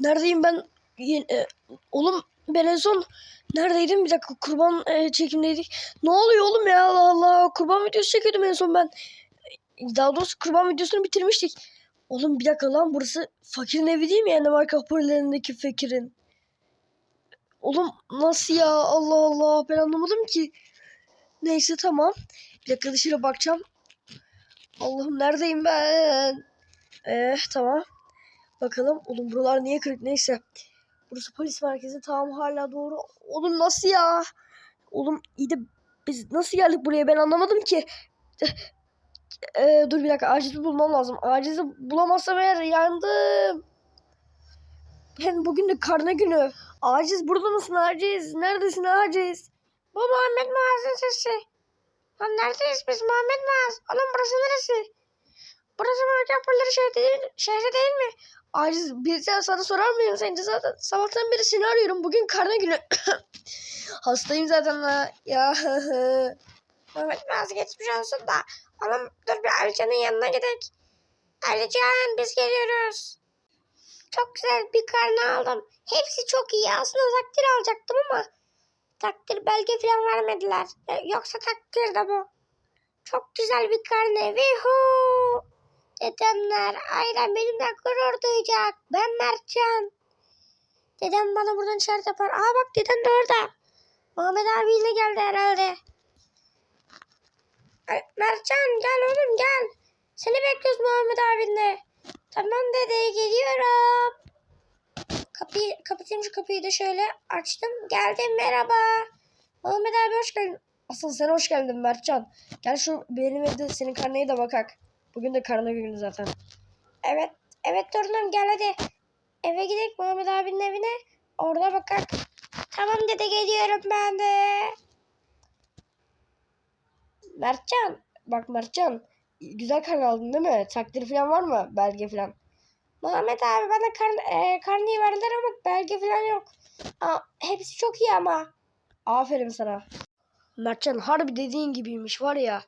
Neredeyim ben? E, oğlum ben en son neredeydim? Bir dakika kurban e, çekimdeydik. Ne oluyor oğlum ya Allah Allah. Kurban videosu çekiyordum en son ben. Daha doğrusu kurban videosunu bitirmiştik. Oğlum bir dakika lan burası fakirin evi değil mi yani marka hoparlörlerindeki fakirin? Oğlum nasıl ya Allah Allah ben anlamadım ki. Neyse tamam. Bir dakika dışarı bakacağım. Allah'ım neredeyim ben? Eh tamam. Bakalım. Oğlum buralar niye kırık neyse. Burası polis merkezi tamam hala doğru. Oğlum nasıl ya? Oğlum iyi de biz nasıl geldik buraya ben anlamadım ki. Ee, dur bir dakika acizi bulmam lazım. Acizi bulamazsam eğer yandım. Hem bugün de karne günü. Aciz burada mısın Aciz? Neredesin Aciz? Bu Muhammed Muaz'ın sesi. Lan neredeyiz biz Muhammed Muaz? Oğlum burası neresi? Burası Hoparlörü şehri değil, şehri değil mi? Aciz bir sen sana sorar mıyım? Sence zaten sabahtan beri seni arıyorum. Bugün karne günü. Hastayım zaten la. Ya. Muhammed Muaz geçmiş olsun da. Oğlum dur bir Alican'ın yanına gidelim. Alican biz geliyoruz. Çok güzel bir karne aldım. Hepsi çok iyi. Aslında takdir alacaktım ama takdir belge falan vermediler. Yoksa takdir de bu. Çok güzel bir karne. Vihu! Dedemler, ailem benimle gurur duyacak. Ben Mertcan. Dedem bana buradan işaret yapar. Aa bak dedem de orada. Muhammed abiyle geldi herhalde. Mertcan gel oğlum gel. Seni bekliyoruz Muhammed abinle. Tamam dede geliyorum. Kapıyı kapatayım şu kapıyı da şöyle açtım. Geldim merhaba. Muhammed abi hoş geldin. Asıl sen hoş geldin Mertcan. Gel şu benim evde senin karneye de bakak. Bugün de karne günü zaten. Evet evet torunum gel hadi. Eve gidelim Muhammed abinin evine. Orada bakak. Tamam dede geliyorum ben de. Mertcan. Bak Mertcan. Güzel karne aldın değil mi? Takdir falan var mı? Belge falan. Muhammed abi bana kar, e, verdiler ama belge falan yok. Aa, hepsi çok iyi ama. Aferin sana. Mertcan harbi dediğin gibiymiş var ya.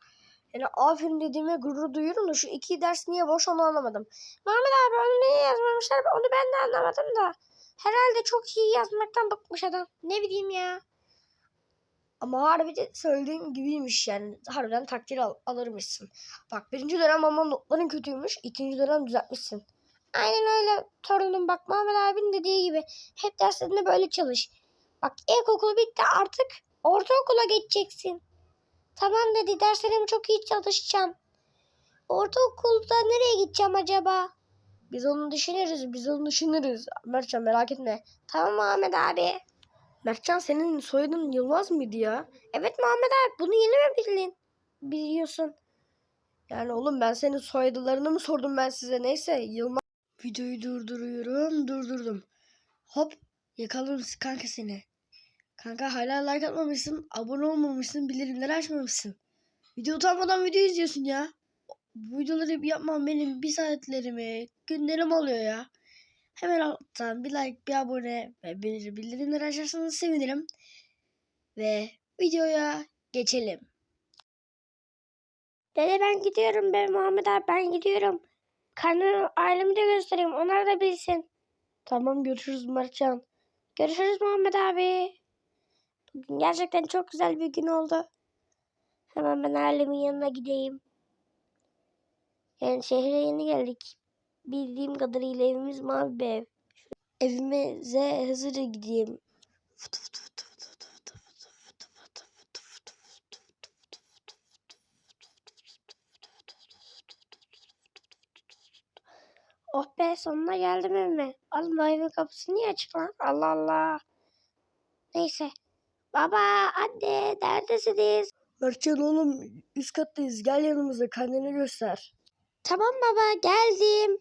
Yani aferin dediğime gurur duyuyorum da şu iki ders niye boş onu anlamadım. Muhammed abi onu niye yazmamışlar onu ben de anlamadım da. Herhalde çok iyi yazmaktan bıkmış adam. Ne bileyim ya. Ama harbi de söylediğin gibiymiş yani. Harbiden takdir al alırmışsın. Bak birinci dönem ama notların kötüymüş. ikinci dönem düzeltmişsin. Aynen öyle torunum bak Muhammed abinin dediği gibi. Hep derslerinde böyle çalış. Bak ilkokul bitti artık ortaokula geçeceksin. Tamam dedi derslerimi çok iyi çalışacağım. Ortaokulda nereye gideceğim acaba? Biz onu düşünürüz. Biz onu düşünürüz. Mertcan merak etme. Tamam Muhammed abi. Mertcan senin soyadın Yılmaz mıydı ya? Evet Muhammed abi bunu yeni mi bildin? Biliyorsun. Yani oğlum ben senin soyadlarını mı sordum ben size? Neyse Yılmaz. Videoyu durduruyorum. Durdurdum. Hop yakaladım kanka seni. Kanka hala like atmamışsın. Abone olmamışsın. Bildirimleri açmamışsın. Video utanmadan video izliyorsun ya. Bu videoları yapmam benim bir saatlerimi, günlerim alıyor ya. Hemen alttan bir like, bir abone ve bildirimleri açarsanız sevinirim. Ve videoya geçelim. Dede ben gidiyorum be Muhammed abi ben gidiyorum. Karnı ailemi de göstereyim onlar da bilsin. Tamam görüşürüz Mertcan. Görüşürüz Muhammed abi. Bugün gerçekten çok güzel bir gün oldu. Hemen ben ailemin yanına gideyim. Yani şehre yeni geldik. Bildiğim kadarıyla evimiz mavi bir ev. Evimize hızlıca gideyim. Oh be sonuna geldim evime. Oğlum evin kapısı niye açık lan? Allah Allah. Neyse. Baba, anne neredesiniz? Mertcan oğlum üst kattayız. Gel yanımıza kendini göster. Tamam baba geldim.